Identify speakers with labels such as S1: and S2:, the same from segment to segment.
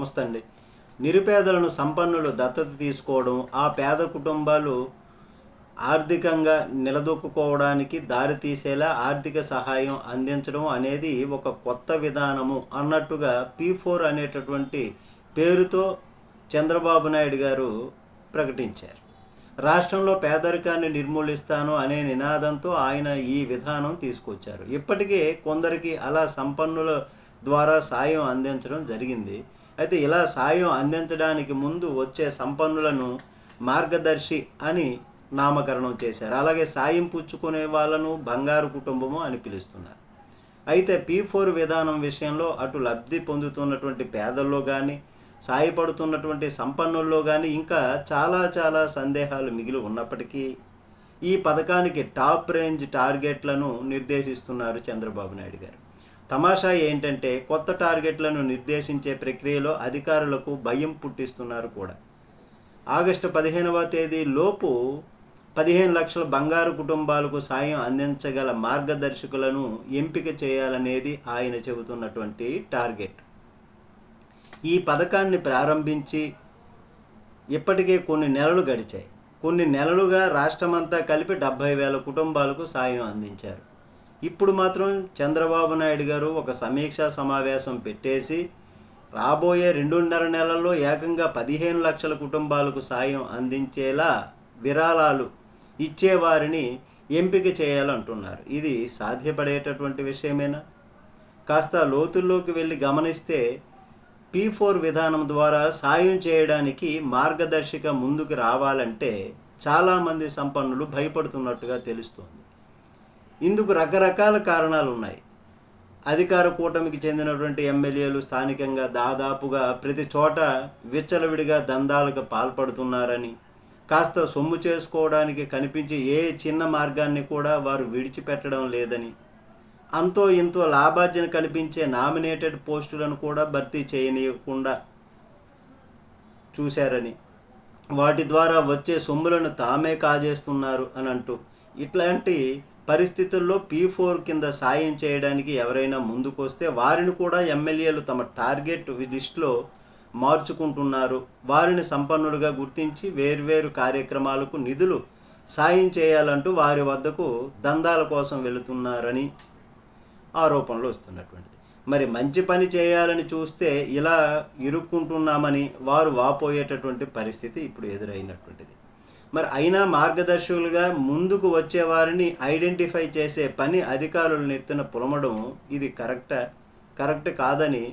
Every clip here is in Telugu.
S1: నమస్తే అండి నిరుపేదలను సంపన్నులు దత్తత తీసుకోవడం ఆ పేద కుటుంబాలు ఆర్థికంగా నిలదొక్కుకోవడానికి దారి తీసేలా ఆర్థిక సహాయం అందించడం అనేది ఒక కొత్త విధానము అన్నట్టుగా పీ ఫోర్ అనేటటువంటి పేరుతో చంద్రబాబు నాయుడు గారు ప్రకటించారు. రాష్ట్రంలో పేదరికాన్ని నిర్మూలిస్తాను అనే నినాదంతో ఆయన ఈ విధానం తీసుకొచ్చారు. ఇప్పటికే కొందరికి అలా సంపన్నుల ద్వారా సాయం అందించడం జరిగింది. అయితే ఇలా సాయం అందించడానికి ముందు వచ్చే సంపన్నులను మార్గదర్శి అని నామకరణం చేశారు. అలాగే సాయం పుచ్చుకునే వాళ్ళను బంగారు కుటుంబము అని పిలుస్తున్నారు. అయితే పీ ఫోర్ విధానం విషయంలో అటు లబ్ధి పొందుతున్నటువంటి పేదల్లో కానీ సాయపడుతున్నటువంటి సంపన్నుల్లో కానీ ఇంకా చాలా చాలా సందేహాలు మిగిలి ఉన్నప్పటికీ ఈ పథకానికి టాప్ రేంజ్ టార్గెట్లను నిర్దేశిస్తున్నారు చంద్రబాబు నాయుడు గారు. తమాషా ఏంటంటే కొత్త టార్గెట్లను నిర్దేశించే ప్రక్రియలో అధికారులకు భయం పుట్టిస్తున్నారు కూడా. ఆగస్టు పదిహేనవ తేదీ లోపు పదిహేను లక్షల బంగారు కుటుంబాలకు సాయం అందించగల మార్గదర్శకులను ఎంపిక చేయాలనేది ఆయన చెబుతున్నటువంటి టార్గెట్. ఈ పథకాన్ని ప్రారంభించి ఇప్పటికే కొన్ని నెలలు గడిచాయి. కొన్ని నెలలుగా రాష్ట్రమంతా కలిపి డెబ్భై వేల కుటుంబాలకు సాయం అందించారు. ఇప్పుడు మాత్రం చంద్రబాబు నాయుడు గారు ఒక సమీక్షా సమావేశం పెట్టేసి రాబోయే రెండున్నర నెలల్లో ఏకంగా పదిహేను లక్షల కుటుంబాలకు సాయం అందించేలా విరాళాలు ఇచ్చేవారిని ఎంపిక చేయాలంటున్నారు. ఇది సాధ్యపడేటటువంటి విషయమేనా? కాస్త లోతుల్లోకి వెళ్ళి గమనిస్తే పీ ఫోర్ విధానం ద్వారా సాయం చేయడానికి మార్గదర్శిక ముందుకు రావాలంటే చాలామంది సంపన్నులు భయపడుతున్నట్టుగా తెలుస్తుంది. ఇందుకు రకరకాల కారణాలు ఉన్నాయి అధికార కూటమికి చెందినటువంటి ఎమ్మెల్యేలు స్థానికంగా దాదాపుగా ప్రతి చోట విచ్చలవిడిగా దందాలకు పాల్పడుతున్నారని కాస్త సొమ్ము చేసుకోవడానికి కనిపించే ఏ చిన్న మార్గాన్ని కూడా వారు విడిచిపెట్టడం లేదని అంతో ఇంతో లాభార్జన కనిపించే నామినేటెడ్ పోస్టులను కూడా భర్తీ చేయనీయకుండా చూశారని వాటి ద్వారా వచ్చే సొమ్ములను తామే కాజేస్తున్నారు అని అంటూ ఇట్లాంటి పరిస్థితుల్లో పీ ఫోర్ కింద సాయం చేయడానికి ఎవరైనా ముందుకొస్తే వారిని కూడా ఎమ్మెల్యేలు తమ టార్గెట్ లిస్టులో మార్చుకుంటున్నారు. వారిని సంపన్నులుగా గుర్తించి వేర్వేరు కార్యక్రమాలకు నిధులు సాయం చేయాలంటూ వారి వద్దకు దందాల కోసం వెళుతున్నారని ఆరోపణలు వస్తున్నటువంటిది. మరి మంచి పని చేయాలని చూస్తే ఇలా ఇరుక్కుంటున్నామని వారు వాపోయేటటువంటి పరిస్థితి ఇప్పుడు ఎదురైనటువంటిది. మరి అయినా మార్గదర్శకులుగా ముందుకు వచ్చే వారిని ఐడెంటిఫై చేసే పని అధికారులను ఎత్తున పులమడం ఇది కరెక్ట్? కరెక్ట్ కాదని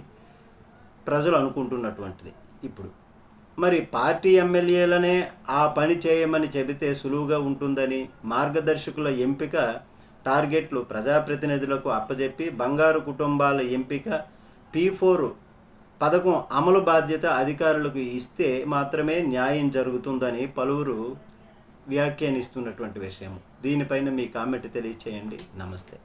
S1: ప్రజలు అనుకుంటున్నటువంటిది ఇప్పుడు. మరి పార్టీ ఎమ్మెల్యేలనే ఆ పని చేయమని చెబితే సులువుగా ఉంటుందని మార్గదర్శకుల ఎంపిక టార్గెట్లు ప్రజాప్రతినిధులకు అప్పజెప్పి బంగారు కుటుంబాల ఎంపిక పీ ఫోర్ పథకం అమలు బాధ్యత అధికారులకు ఇస్తే మాత్రమే న్యాయం జరుగుతుందని పలువురు వ్యాఖ్యానిస్తున్నటువంటి విషయం దీనిపైన మీ కామెంట్ తెలియచేయండి. నమస్తే.